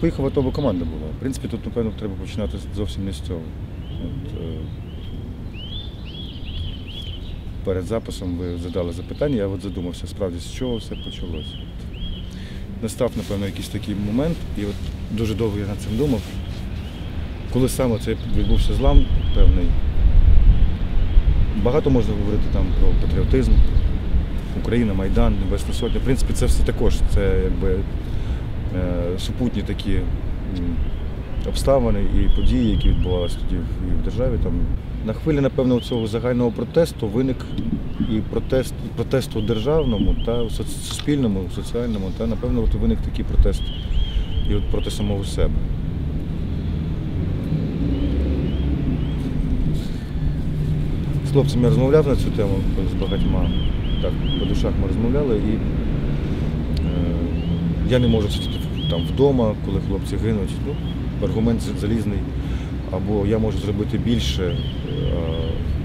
Поїхала АТО, команда була. В принципі, тут, напевно, треба починати зовсім не з цього. От, е, перед записом ви задали запитання, я от задумався, справді, з чого все почалося. Настав, напевно, якийсь такий момент, і от дуже довго я над цим думав. Коли саме це відбувся злам певний, багато можна говорити там про патріотизм, Україна, Майдан, Небесна Сотня. В принципі, це все також це якби супутні такі обставини і події, які відбувалися тоді в- державі. Там. На хвилі, напевно, цього загального протесту виник і протест, протесту державному та суспільному, соціальному, та напевно от виник такий протест і от проти самого себе. З хлопцями я розмовляв на цю тему з багатьма. Так, по душах ми розмовляли і е, я не можу там вдома, коли хлопці гинуть. Ну, аргумент залізний. Або я можу зробити більше. е,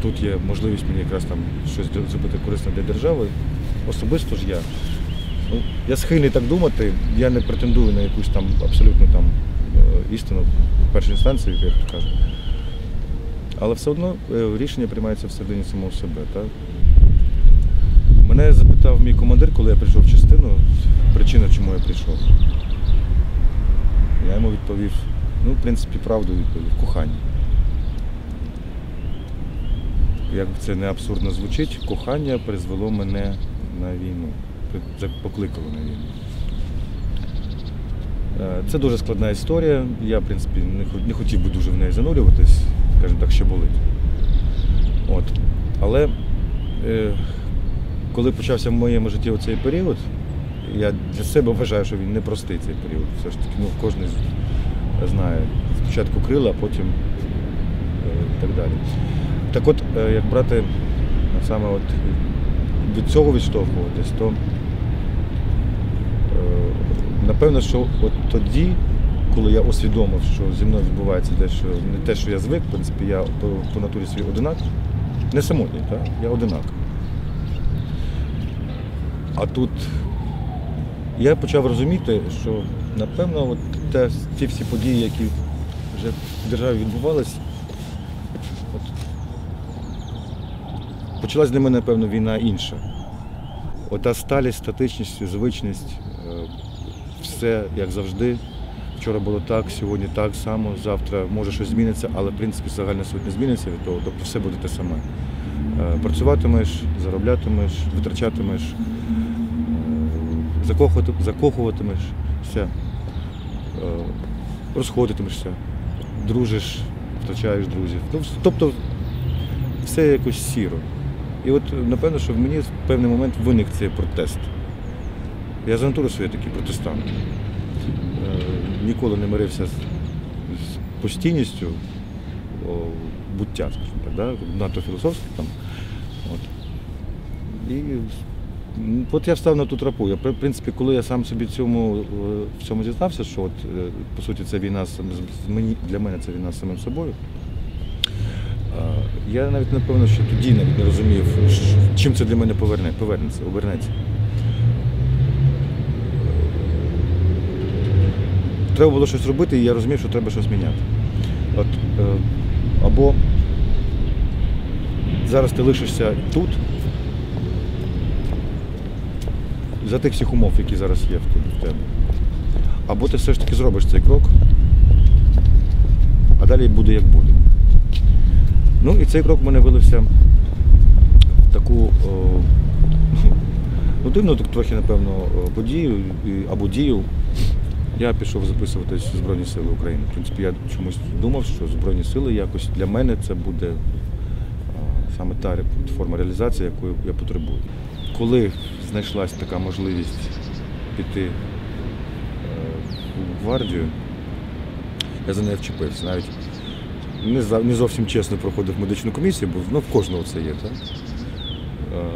Тут є можливість мені якраз там щось зробити корисне для держави. Особисто ж я. Ну, я схильний так думати, я не претендую на якусь там абсолютно там е, істину в першій інстанції, як то кажуть. Але все одно е, рішення приймається всередині самого себе. Так? Мене запитав мій командир, коли я прийшов в частину, причина, чому я прийшов. Я йому відповів, ну, в принципі, правду відповів, кохання. Як це не абсурдно звучить, кохання призвело мене на війну, покликало на війну. Е, Це дуже складна історія. Я, в принципі, не, хотів би дуже в неї занурюватись, скажімо так, ще болить. От. Але е, коли почався в моєму житті цей період, я для себе вважаю, що він непростий цей період. Все ж таки, ну, кожен знає. Спочатку крила, а потім е, і так далі. Так от, е, як брати е, саме от від цього відштовхуватись, то напевно, що от тоді, коли я усвідомив, що зі мною відбувається дещо не те, що я звик, в принципі, я по, по натурі свій одинак, не самотній, так? я одинак. А тут я почав розуміти, що напевно от те, ті всі події, які вже в державі відбувалися, почалась для мене, напевно, війна інша. Ота сталість, статичність, звичність, е, все як завжди. Вчора було так, сьогодні так само, завтра може щось зміниться, але в принципі загальна суть не зміниться від того, тобто все буде те саме. Е, Працюватимеш, зароблятимеш, витрачатимеш, закохувати, закохуватимеш. Е, Розходитимешся, дружиш, втрачаєш друзів. Ну, тобто все якось сіро. І от напевно, що в мені в певний момент виник цей протест. Я за натуру своєю такий протестант. Е, Ніколи не мирився з, з постійністю буття, скажімо так, да? надто філософське там. От. І от я встав на ту тропу. Я, в принципі, коли я сам собі цьому, е, в цьому зізнався, що от, е, по суті це війна для мене це війна з самим собою. Я навіть напевно, що тоді навіть не розумів, чим це для мене поверне, повернеться, обернеться. Треба було щось робити, і я розумів, що треба щось міняти. От, е, або зараз ти лишишся тут, за тих всіх умов, які зараз є в тебе- Або ти все ж таки зробиш цей крок, а далі буде як буде. Ну і цей крок в мене вилився в таку о, ну, дивну трохи, напевно, подію або дію. Я пішов записуватись в Збройні Сили України. В принципі, я чомусь думав, що Збройні сили якось для мене це буде саме та форма реалізації, яку я потребую. Коли знайшлась така можливість піти е, у гвардію, я за нею вчепився. Навіть не, зовсім чесно проходив медичну комісію, бо ну, в кожного це є. Так? Е,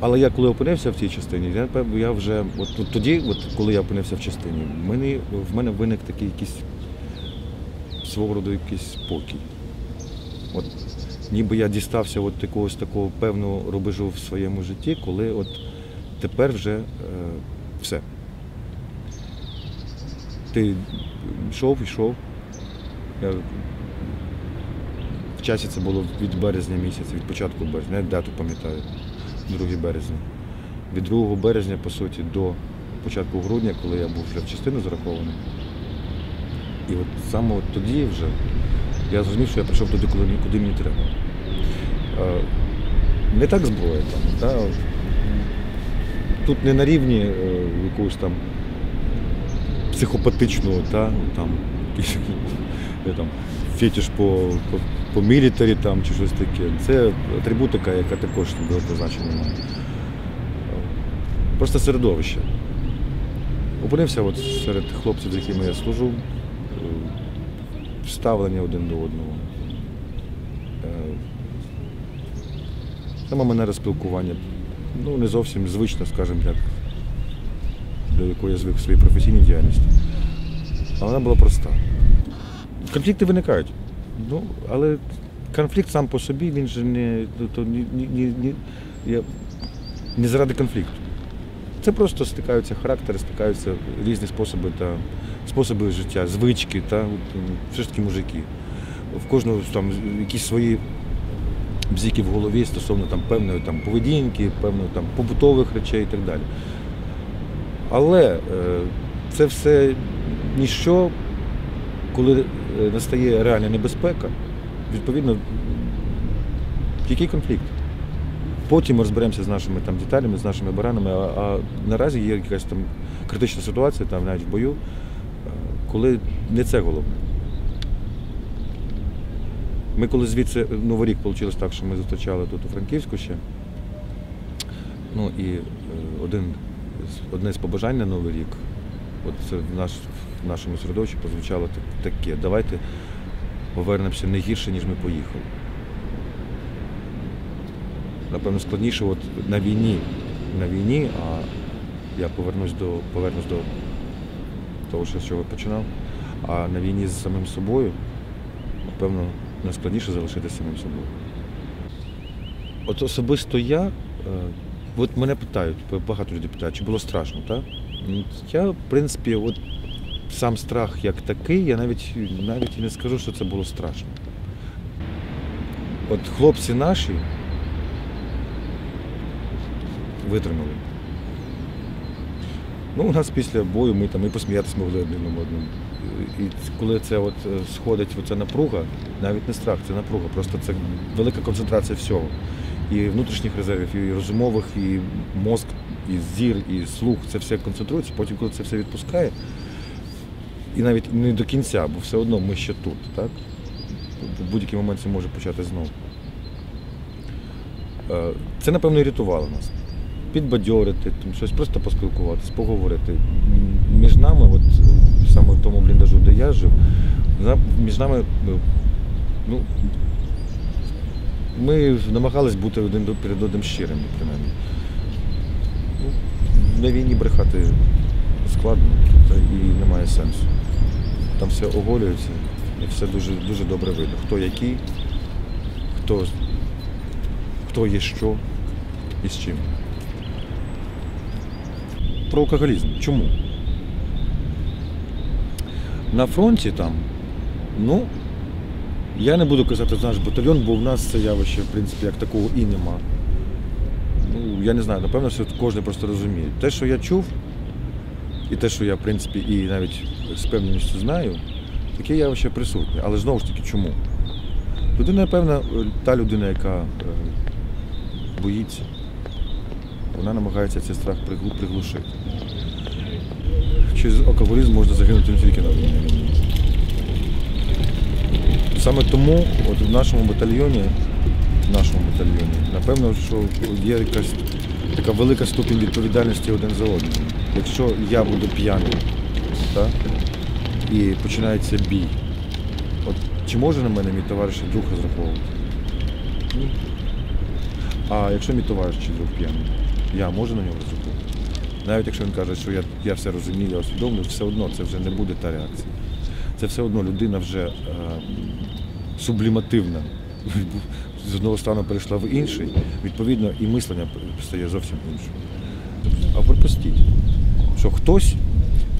Але я коли опинився в цій частині, я, я вже от, от тоді, от, коли я опинився в частині, в мене, в мене виник такий якийсь свого роду якийсь спокій. От, ніби я дістався от якогось такого певного рубежу в своєму житті, коли от тепер вже е, все. ти йшов, йшов. Я... В часі це було від березня місяця, від початку березня, я дату пам'ятаю, 2 березня. Від 2 березня, по суті, до початку грудня, коли я був вже в частину зарахований. І от саме от тоді вже я зрозумів, що я прийшов туди, мені- куди мені треба. Е, Не так зброя там. Та, тут не на рівні е, якогось там психопатичного, та, там, там, фетиш по, по, по мілітарі там, чи щось таке. Це атрибутика, яка також великого значення має. Е, Просто середовище. Опинився от серед хлопців, з якими я служу, вставлення один до одного. Е, Саме манера спілкування. Ну, не зовсім звична, скажімо так, до якої я звик в своїй професійній діяльності. Але вона була проста. Конфлікти виникають. Ну, але конфлікт сам по собі, він же не, ну, то, ні, ні, ні, не заради конфлікту. Це просто стикаються характери, стикаються різні способи та способи життя, звички, та все ж таки мужики. В кожного там якісь свої бзіки в голові стосовно там певної там поведінки, певної там побутових речей і так далі. Але е, це все ніщо, коли е, настає реальна небезпека, відповідно, який конфлікт? Потім розберемося з нашими там деталями, з нашими баранами, а, а наразі є якась там критична ситуація, там навіть в бою, е, коли не це головне. Ми коли звідси Новий рік вийшло так, що ми зустрічали тут у Франківську ще. Ну і е, один, одне з побажань на Новий рік, от це в, наш, в нашому середовищі прозвучало так- таке, давайте повернемося не гірше, ніж ми поїхали. Напевно, складніше от на війні, на війні, а я повернусь до, повернусь до того, що з чого починав. А на війні з самим собою, напевно, найскладніше залишитися самим собою. От особисто я, е, от мене питають, багато людей питають, чи було страшно, так? Я, в принципі, от сам страх як такий, я навіть, навіть і не скажу, що це було страшно. От хлопці наші витримали. Ну, у нас після бою ми там і посміятися могли один на одному. І коли це от е, сходить оця напруга, навіть не страх, це напруга, просто це велика концентрація всього. І внутрішніх резервів, і розумових, і мозк, і зір, і слух, це все концентрується. Потім, коли це все відпускає, і навіть не до кінця, бо все одно ми ще тут, так? В будь-який момент це може почати знову. Е, Це, напевно, і рятувало нас. Підбадьорити, там, щось просто поспілкуватися, поговорити. Між нами, от саме в тому бліндажу, де я жив, між нами е, ну, ми намагались бути один перед одним щирими, принаймні. Ну, на війні брехати складно і немає сенсу. Там все оголюється і все дуже, дуже добре видно. Хто який, хто, хто є що і з чим. Про алкоголізм. Чому? На фронті там, ну, я не буду казати за наш батальйон, бо в нас це явище, в принципі, як такого і нема. Ну, я не знаю, напевно, що кожен просто розуміє. Те, що я чув, і те, що я, в принципі, і навіть з певністю знаю, таке явище присутнє. Але знову ж таки, чому? Людина, напевно, та людина, яка е, боїться, вона намагається цей страх приглушити. Через алкоголізм можна загинути не тільки на війні. Саме тому от в нашому батальйоні, в нашому батальйоні, напевно, що є якась така велика ступінь відповідальності один за одним. Якщо я буду п'яний, так, і починається бій, от чи може на мене мій товариш друг розраховувати? А якщо мій товариш чи друг п'яний, я можу на нього розраховувати? Навіть якщо він каже, що я, я все розумію, я усвідомлюю, все одно це вже не буде та реакція. Це все одно людина вже е, сублімативна. З одного стану перейшла в інший, відповідно, і мислення стає зовсім іншим. А пропустіть. що хтось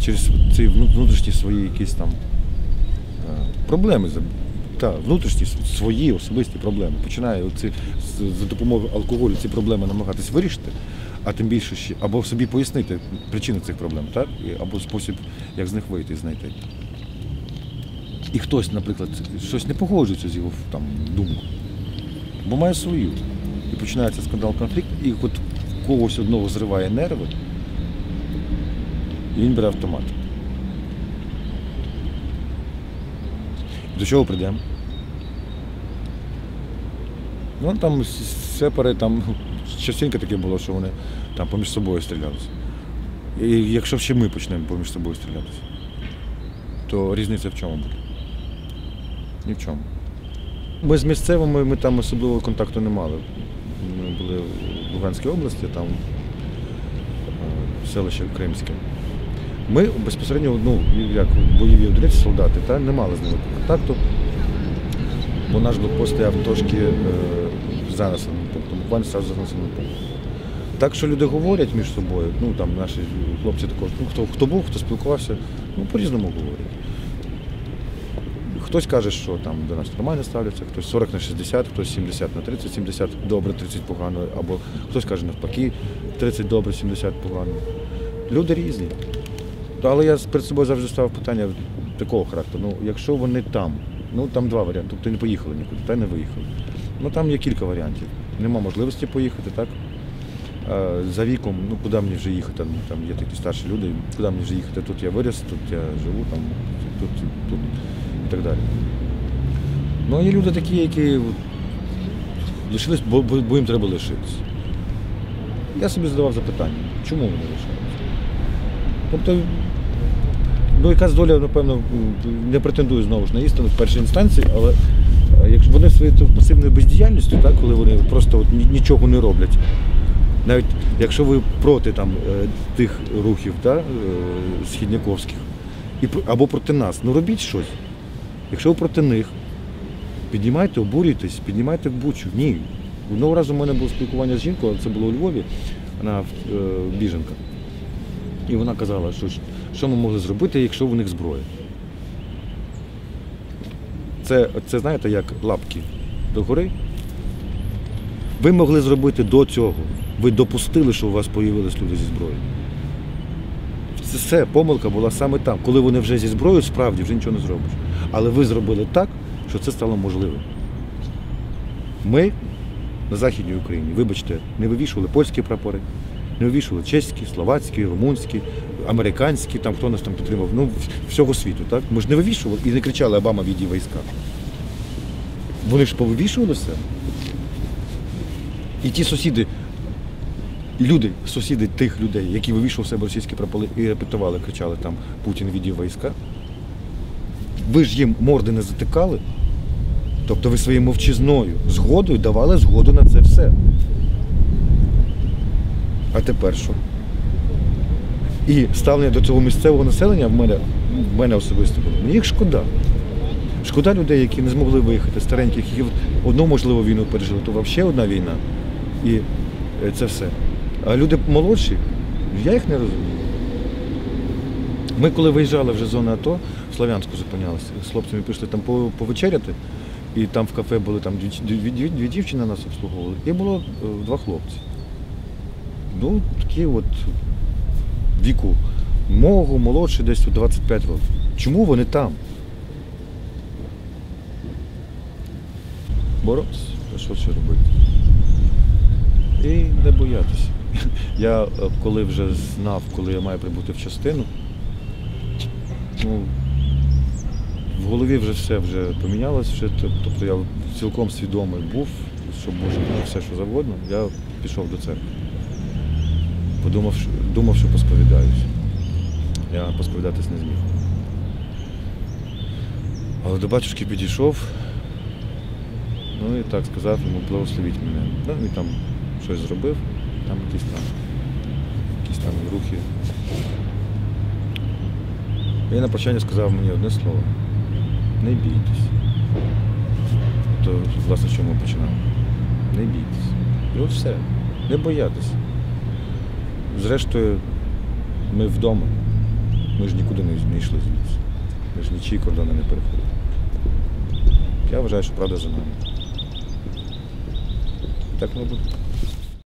через ці внутрішні свої якісь там е, проблеми, за- та, внутрішні свої особисті проблеми, починає оці, за допомогою алкоголю ці проблеми намагатись вирішити, а тим більше ще або собі пояснити причини цих проблем, так? Або спосіб, як з них вийти і знайти. І хтось, наприклад, щось не погоджується з його там, думкою, бо має свою. І починається скандал, конфлікт, і от когось одного зриває нерви, і він бере автомат. До чого прийдемо? Ну там сепари, там частенько таке було, що вони там поміж собою стрілялися. І якщо ще ми почнемо поміж собою стрілятися, то різниця в чому буде? Ні в чому. Ми з місцевими ми там особливого контакту не мали. Ми були в Луганській області, там е, селище Кримське. Ми безпосередньо, ну, як бойові одиниці, солдати, та, не мали з ними контакту, бо наш блокпост стояв трошки е, за населеним пунктом, буквально зразу за населеним пунктом. Так що люди говорять між собою, ну там наші хлопці також, ну хто, хто був, хто спілкувався, ну по-різному говорять. Хтось каже, що там до нас нормально ставляться, хтось 40 на 60, хтось 70 на 30, 70 добре, 30 погано, або хтось каже навпаки, 30 добре, 70 погано. Люди різні. Та, Але я перед собою завжди ставив питання такого характеру. Ну, якщо вони там, ну там два варіанти, тобто не поїхали нікуди, та й не виїхали. Ну там є кілька варіантів. Нема можливості поїхати, так? За віком, ну куди мені вже їхати, там, є такі старші люди, куди мені вже їхати, тут я виріс, тут я живу, там, тут, тут і так далі. Ну, є люди такі, які лишились, бо, бо, їм треба лишитися. Я собі задавав запитання, чому вони лишаються? Тобто, ну якась доля, напевно, не претендує знову ж на істину в першій інстанції, але е, якщо вони своєю пасивною бездіяльністю, так, коли вони просто от нічого не роблять, навіть якщо ви проти там, е, тих рухів да, е, східняковських, або проти нас, ну робіть щось. Якщо ви проти них, піднімайте, обурюйтесь, піднімайте бучу. Ні. Одного разу в мене було спілкування з жінкою, це було у Львові, вона біженка. І вона казала, що що ми могли зробити, якщо в них зброя. Це, це знаєте, як лапки догори. Ви могли зробити до цього. Ви допустили, що у вас з'явились люди зі зброєю. Це все, помилка була саме там. Коли вони вже зі зброєю, справді вже нічого не зробиш. Але ви зробили так, що це стало можливим. Ми на Західній Україні, вибачте, не вивішували польські прапори, не вивішували чеські, словацькі, румунські, американські, там хто нас там підтримав, ну всього світу. Так? Ми ж не вивішували і не кричали Обама віді війська. Вони ж повивішували все. І ті сусіди, люди, сусіди тих людей, які вивішували себе російські прапори і репетували, кричали там Путін відів війська. Ви ж їм морди не затикали. Тобто ви своєю мовчизною згодою давали згоду на це все. А тепер що? І ставлення до цього місцевого населення в мене, в мене особисто було. Мені їх шкода. Шкода людей, які не змогли виїхати, стареньких, які одну можливо війну пережили, то взагалі одна війна. І е, це все. А люди молодші, я їх не розумію. Ми коли виїжджали вже з зони АТО, в Слов'янську зупинялися, з хлопцями пішли там повечеряти, і там в кафе були там дві, дві, дві, дві дівчини нас обслуговували, і було е, два хлопці. Ну, такі от віку мого, молодші, десь 25 років. Чому вони там? Боротися, що ще робити? І не боятися. Я е, коли вже знав, коли я маю прибути в частину, ну, в голові вже все вже помінялось, вже, тобто я цілком свідомий був, що може все, що завгодно, я пішов до церкви. Подумав, думав, що посповідаюся. Я посповідатись не зміг. Але до батюшки підійшов, ну і так сказав йому, благословіть мене. Ну і там щось зробив, там якісь там, якісь там рухи. І на прощання сказав мені одне слово. Не бійтесь. То, власне, чому починали. Не бійтесь. І от все. Не боятися. Зрештою, Ми вдома. Ми ж нікуди не, йшли звідси. Ми ж нічі кордони не переходили. Я вважаю, що правда за нами. Так буде.